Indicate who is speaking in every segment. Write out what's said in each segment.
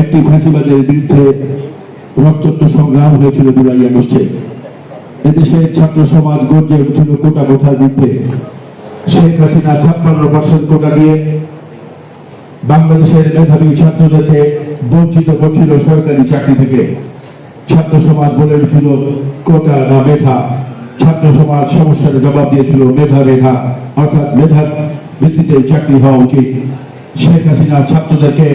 Speaker 1: একটি ফ্যাসিবাদের বিরুদ্ধে রক্তাক্ত সংগ্রাম হয়েছিল জুলাই আগস্টে। এদেশের ছাত্র সমাজ গর্জে উঠছিল কোটা কোথার বিরুদ্ধে। শেখ হাসিনা ছাপ্পান্ন পার্সেন্ট কোটা দিয়ে বাংলাদেশের মেধাবী ছাত্রদেরকে বঞ্চিত করছিল সরকারি চাকরি থেকে। ছাত্র সমাজ বলে উঠছিল, কোটা না মেধা। ছাত্র সমাজ সমস্যার জবাব দিয়েছিল, মেধা মেধা। অর্থাৎ মেধার ভিত্তিতে চাকরি হওয়া উচিত। শেখ হাসিনা ছাত্রদেরকে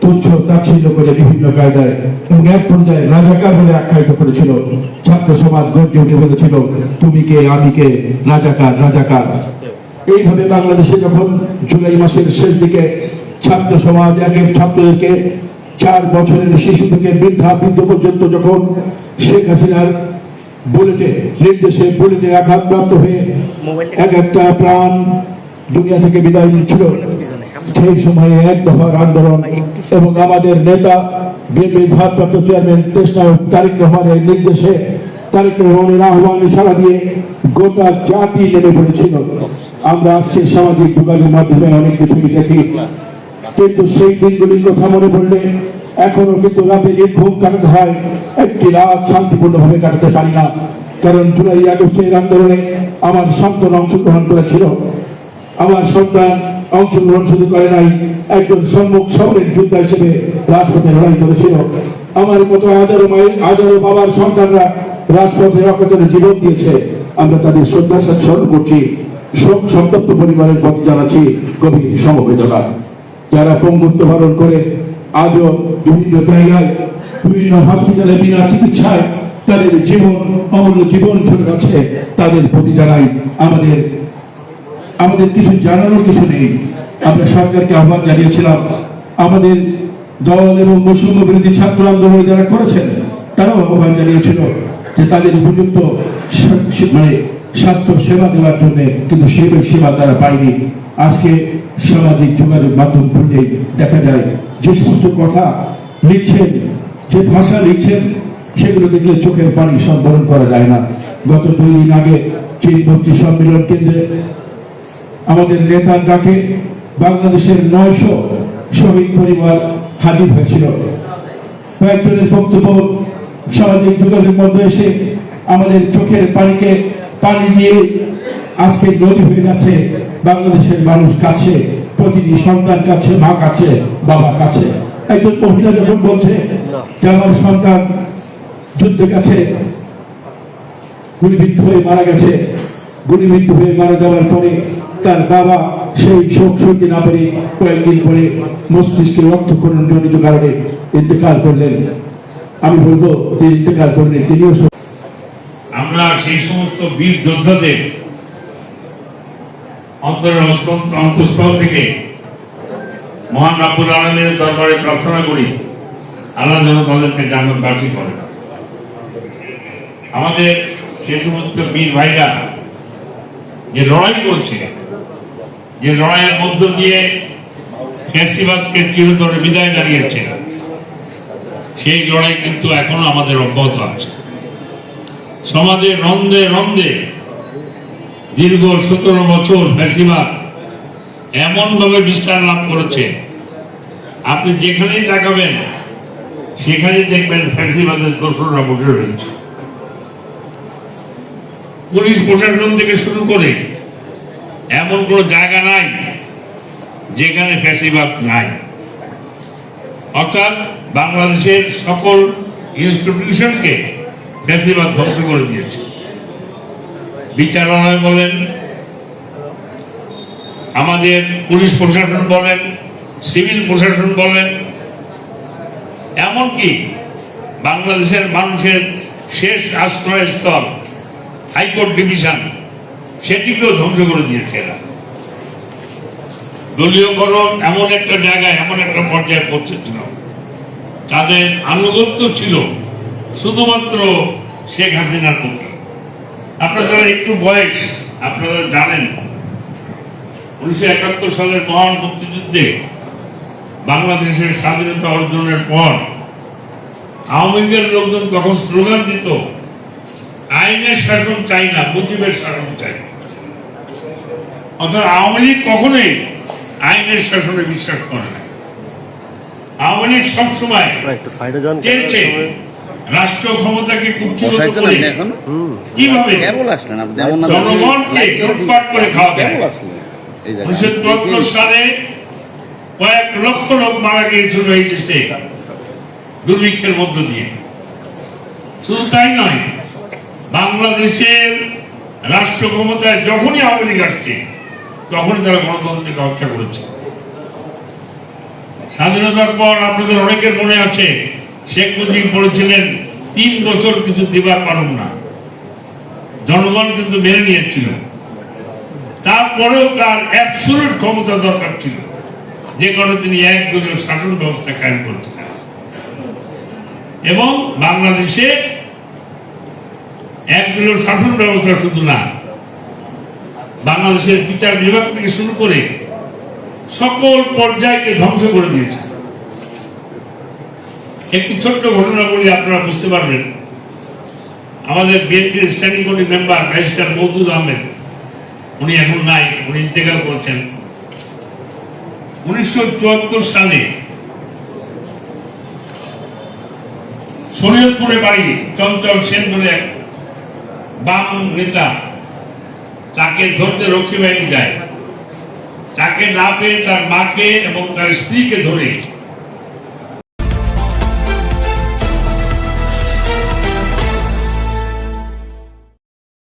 Speaker 1: তুচ্ছ, তাচ্ছিল্য করে বিভিন্ন কায়দায় এবং এক পর্যায়ে রাজাকার বলে আখ্যায়িত করেছিল। ছাত্র সমাজ গর্জে উঠে বলেছিল, তুমি কে, আমি কে? রাজাকার রাজাকার। এইভাবে বাংলাদেশে যখন জুলাই মাসের শেষ দিকে ছাত্র সমাজ এক এক ছাত্রদেরকে চার বছরের শিশু থেকে বৃদ্ধা বৃদ্ধ পর্যন্ত যখন শেখ হাসিনার বুলেটে, নির্দেশে বুলেটে আঘাতপ্রাপ্ত হয়ে এক একটা প্রাণ দুনিয়া থেকে বিদায় নিচ্ছিল। সেই সময়ে এক দফার আন্দোলন এবং আমাদের নেতা, বিএনপির ভারপ্রাপ্ত চেয়ারম্যান তেসনায়ক তারিক রহমানের নির্দেশে তারিক রহমানের আহ্বানে সাড়া দিয়ে গোটা জাতি নেমে পড়েছিল। আমরা আজকে সামাজিক যোগাযোগ মাধ্যমে অনেক কিছুই দেখি। কিন্তু সেই দিনগুলির কথা মনে পড়লে এখনও কিন্তু রাতে নির্ঘুম কাটাতে হয়। একটি রাত শান্তিপূর্ণভাবে কাটাতে পারি না। কারণ জুলাই আগস্টের আন্দোলনে আমার সন্তান অংশগ্রহণ করেছিল। আমার সন্তান অংশগ্রহণ শুধু করে নাই, একজন সম্মুখ শহরের যোদ্ধা হিসেবে রাজপথে লড়াই করেছিল। আমার মতো হাজারো মায়ের, হাজারো বাবার সন্তানরা রাজপথে অকাতরে জীবন দিয়েছে। আমরা তাদের শ্রদ্ধা সাথে স্মরণ করছি। সন্তপ্ত পরিবারের প্রতি জানাচ্ছি গভীর সমবেদনা। যারা পঙ্গুত্ব বরণ করে, আজও বিভিন্ন জায়গায়, বিভিন্ন হসপিটালে বিনা চিকিৎসায় তাদের জীবন, অমূল্য জীবন চলে যাচ্ছে তাদের প্রতি জানাই আমাদের আমাদের কিছু জানানোর কিছু নেই। আমরা সরকারকে আহ্বান জানিয়েছিলাম, আমাদের দল এবং বৈষম্য বিরোধী ছাত্র আন্দোলনে যারা করেছেন, তারাও আহ্বান জানিয়েছিল যে তাদের উপযুক্ত মানে স্বাস্থ্য সেবা দেওয়ার জন্য কিন্তু সেই সেবা তারা পায়নি। আজকে সামাজিক যোগাযোগ মাধ্যম খুললে দেখা যায়, যে সমস্ত কথা লিখছেন, যে ভাষা লিখছেন, সেগুলো দেখলে চোখের পানি সম্বরণ করা যায় না। গত দুই দিন আগে চীন মন্ত্রী সম্মেলন কেন্দ্রে আমাদের নেতার ডাকে বাংলাদেশের নয়শো শহীদ পরিবার হাজির হয়েছিল। কয়েকজনের বক্তব্য সামাজিক যোগাযোগ মধ্যে এসে আমাদের চোখের পানিকে পানি দিয়ে আজকে নদী হয়ে যাচ্ছে। বাংলাদেশের মানুষ কাছে, প্রতিটি সন্তান কাছে, মা কাছে, বাবা কাছে। একজন মহিলা যখন বলছে যে আমার সন্তান যুদ্ধে কাছে গুলিবিদ্ধ হয়ে মারা গেছে গুলিবিদ্ধ হয়ে মারা যাওয়ার পরে তার বাবা সেই শোক সইতে না পেরে কয়েকদিন পরে মস্তিষ্কের রক্তক্ষরণ জনিত কারণে ইন্তেকাল করলেন। আমি বলব তিনি ইন্তেকাল করলেন তিনিও
Speaker 2: আমরা সেই সমস্ত বীর যোদ্ধাদের অন্তঃস্থল থেকে মহান রাব্বুল আলমের দরবারে প্রার্থনা করি, আল্লাহ যেন তাদেরকে জান্নাত বাসী করে। আমাদের সে সমস্ত বীর ভাইরা যে লড়াই করছে, যে লড়াইয়ের মধ্য দিয়ে ফ্যাসিবাদকে চিরতরে বিদায় জানিয়েছে, সেই লড়াই কিন্তু এখনও আমাদের অব্যাহত আছে। সমাজে রন্ধে রন্ধে দীর্ঘ সতেরো বছর ফ্যাসিবাদ এমন ভাবে বিস্তার লাভ করেছে, আপনি যেখানেই তাকাবেন, সেখানেই দেখবেন ফ্যাসিবাদের দোষরা বসে রয়েছে। পুলিশ প্রশাসন থেকে শুরু করে এমন কোনো জায়গা নাই যেখানে ফ্যাসিবাদ নাই। অর্থাৎ বাংলাদেশের সকল ইনস্টিটিউশনকে ফ্যাসিবাদ ধ্বংস করে দিয়েছে। বিচারালয় বলেন, আমাদের পুলিশ প্রশাসন বলেন, সিভিল প্রশাসন বলেন, এমনকি বাংলাদেশের মানুষের শেষ আশ্রয়স্থল হাইকোর্ট ডিভিশন, সেটিকেও ধ্বংস করে দিয়েছে এরা। দলীয়করণ এমন একটা জায়গায়, এমন একটা পর্যায়ে পৌঁছেছিল তাদের আনুগত্য ছিল শুধুমাত্র শেখ হাসিনার প্রতি। আপনারা একটু বয়স, আপনারা জানেন, উনিশশো একাত্তর সালের মহান মুক্তিযুদ্ধে বাংলাদেশের স্বাধীনতা অর্জনের পর আওয়ামী লীগের লোকজন তখন স্লোগান দিত আইনের শাসন চাই না মুজিবের শাসন চাই। অর্থাৎ আওয়ামী লীগ কখনোই আইনের শাসনে বিশ্বাস করে না। আওয়ামী লীগ সবসময়
Speaker 3: একটু সাইডে যান
Speaker 2: চেয়েছে রাষ্ট্র ক্ষমতাকে কুক্ষিগত করে। কীভাবে? জনগণকে লুটপাট করে খাওয়া দেয়। উনিশশো চুয়াত্তর সালে কয়েক লক্ষ লোক মারা গিয়েছিল এই দেশে দুর্ভিক্ষের মধ্য দিয়ে। শুধু তাই নয় বাংলাদেশের রাষ্ট্র ক্ষমতায় যখনই আওয়ামী লীগ আসছে, তখনই তারা গণতন্ত্রকে হত্যা করেছে। স্বাধীনতার পর আপনাদের অনেকের মনে আছে, শেখ মুজিব বলেছিলেন, তিন বছর কিছু দিবার পারব না। জনগণ কিন্তু মেনে নিয়েছিল। তারপরেও তার অ্যাবসুলুট ক্ষমতা দরকার ছিল। যে কারণে তিনি একদলীয় শাসন ব্যবস্থা কায়েম করতেন এবং বাংলাদেশে একদলীয় শাসন ব্যবস্থা শুধু না, বাংলাদেশের বিচার বিভাগ থেকে শুরু করে সকল পর্যায়কে ধ্বংস করে দিয়েছে। একটি ছোট্ট ঘটনা বলি, আপনারা বুঝতে পারবেন। আমাদের বিএনপির standing committee member barrister Moudud Ahmed, উনি এখন নাই, উনি ইন্তেকাল করছেন। উনিশশো চুয়াত্তর সালে শরীয়তপুরে বাড়ি, চঞ্চল সেন বলে এক বাম নেতা, তাকে ধরতে রক্ষী বাহিনী যায়। তাকে না পেয়ে তার মাকে এবং তার স্ত্রীকে ধরে